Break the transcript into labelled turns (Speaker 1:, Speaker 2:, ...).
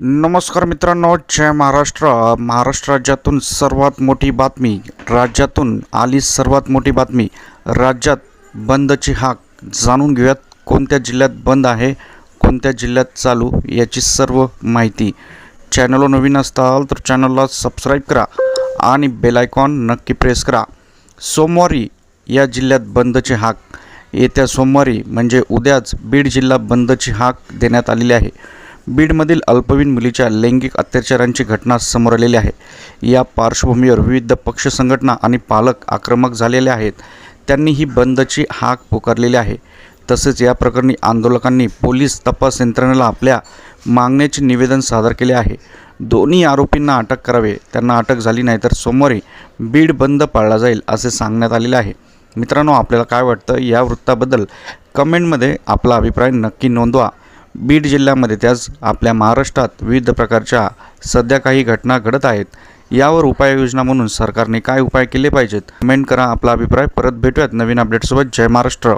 Speaker 1: नमस्कार मित्रांनो जय महाराष्ट्र. महाराष्ट्र राज्यातून सर्वात मोठी बातमी राज्यातून आली सर्वात मोठी बातमी राज्यात बंदची हाक. जाणून घेऊयात कोणत्या जिल्ह्यात बंद आहे कोणत्या जिल्ह्यात चालू याची सर्व माहिती. चॅनलवर नवीन असताल तर चॅनलला सबस्क्राईब करा आणि बेलायकॉन नक्की प्रेस करा. सोमवारी या जिल्ह्यात बंदची हाक. येत्या सोमवारी म्हणजे उद्याच बीड जिल्हा बंदची हाक देण्यात आलेली आहे. बीडमधील अल्पवयीन मुलीच्या लैंगिक अत्याचारांची घटना समोर आलेली आहे. या पार्श्वभूमीवर विविध पक्ष संघटना आणि पालक आक्रमक झालेले आहेत. त्यांनी ही बंदची हाक पुकारलेली आहे. तसेच या प्रकरणी आंदोलकांनी पोलीस तपास यंत्रणेला आपल्या मागण्याचे निवेदन सादर केले आहे. दोन्ही आरोपींना अटक करावे. त्यांना अटक झाली नाही तर सोमवारी बीड बंद पाळला जाईल असे सांगण्यात आलेले आहे. मित्रांनो आपल्याला काय वाटतं या वृत्ताबद्दल कमेंटमध्ये आपला अभिप्राय नक्की नोंदवा. बीड जिल्ह्यामध्ये त्याच आपल्या महाराष्ट्रात विविध प्रकारच्या सध्या काही घटना घडत आहेत. यावर उपाययोजना म्हणून सरकारने काय उपाय केले पाहिजेत? कमेंट करा आपला अभिप्राय. परत भेटूयात नवीन अपडेटसोबत जय महाराष्ट्र.